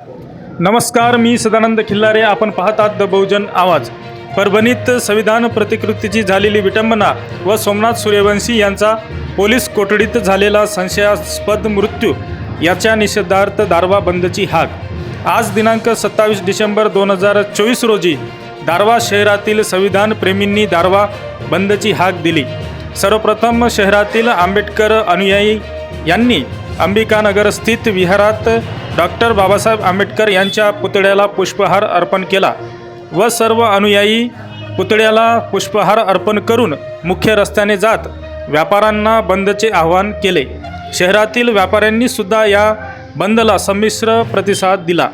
नमस्कार मी सदानंद खिल्लारे. आपण पाहतात द बहुजन आवाज. परभणीत संविधान प्रतिकृतीची झालेली विटंबना व सोमनाथ सूर्यवंशी यांचा पोलीस कोठडीत झालेला संशयास्पद मृत्यू याच्या निषेधार्थ दारवा बंदची हाक. आज दिनांक सत्तावीस डिसेंबर दोन हजार चोवीस रोजी दारवा शहरातील संविधान प्रेमींनी दारवा बंदची हाक दिली. सर्वप्रथम शहरातील आंबेडकर अनुयायी यांनी अंबिकानगर स्थित विहारात डॉक्टर बाबासाहेब आंबेडकर यांच्या पुतळ्याला पुष्पहार अर्पण केला व सर्व अनुयायी पुतळ्याला पुष्पहार अर्पण करून मुख्य रस्त्याने जात व्यापाऱ्यांना बंदचे आवाहन केले. शहरातील व्यापाऱ्यांनी सुद्धा या बंदला संमिश्र प्रतिसाद दिला.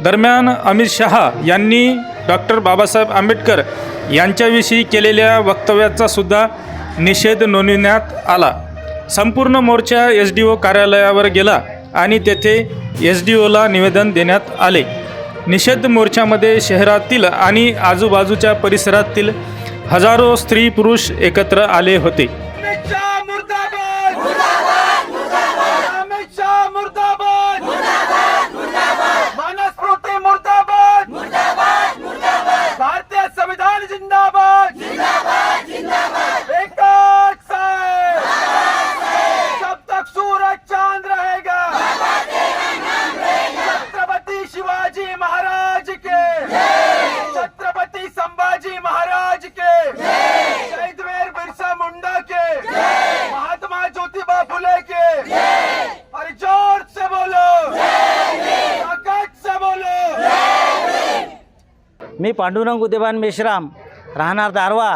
दरम्यान अमित शहा यांनी डॉक्टर बाबासाहेब आंबेडकर यांच्याविषयी केलेल्या वक्तव्याचा सुद्धा निषेध नोंदविण्यात आला. संपूर्ण मोर्चा एस डी ओ कार्यालयावर गेला. आणि तेथे एस डी ओला निवेदन देण्यात आले. निषेध मोर्चामध्ये शहरातील आणि आजूबाजूच्या परिसरातील हजारो स्त्री पुरुष एकत्र आले होते. मी पांडुरंग उदयभान मेश्राम राहणार दारवा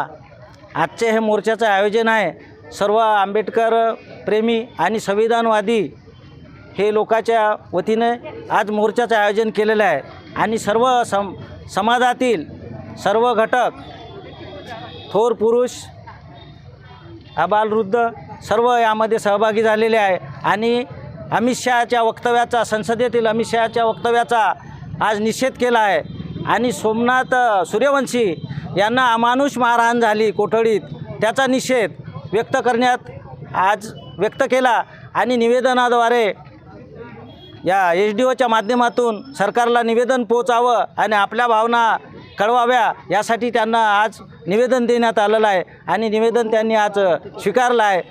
आजचे हे मोर्चाचं आयोजन आहे. सर्व आंबेडकर प्रेमी आणि संविधानवादी हे लोकाच्या वतीने आज मोर्चाचं आयोजन केलेलं आहे. आणि सर्व सम समाजातील सर्व घटक थोर पुरुष अबालवृद्ध सर्व यामध्ये सहभागी झालेले आहे. आणि अमित शहाच्या वक्तव्याचा संसदेतील अमित शहाच्या वक्तव्याचा आज निषेध केला आहे. आणि सोमनाथ सूर्यवंशी यांना अमानुष मारहाण झाली कोठडीत. त्याचा निषेध व्यक्त करण्यात आज व्यक्त केला आणि निवेदनाद्वारे या एच डी ओच्या माध्यमातून सरकारला निवेदन पोचावं आणि आपल्या भावना कळवाव्या यासाठी त्यांना आज निवेदन देण्यात आलेलं आहे आणि निवेदन त्यांनी आज स्वीकारलं आहे.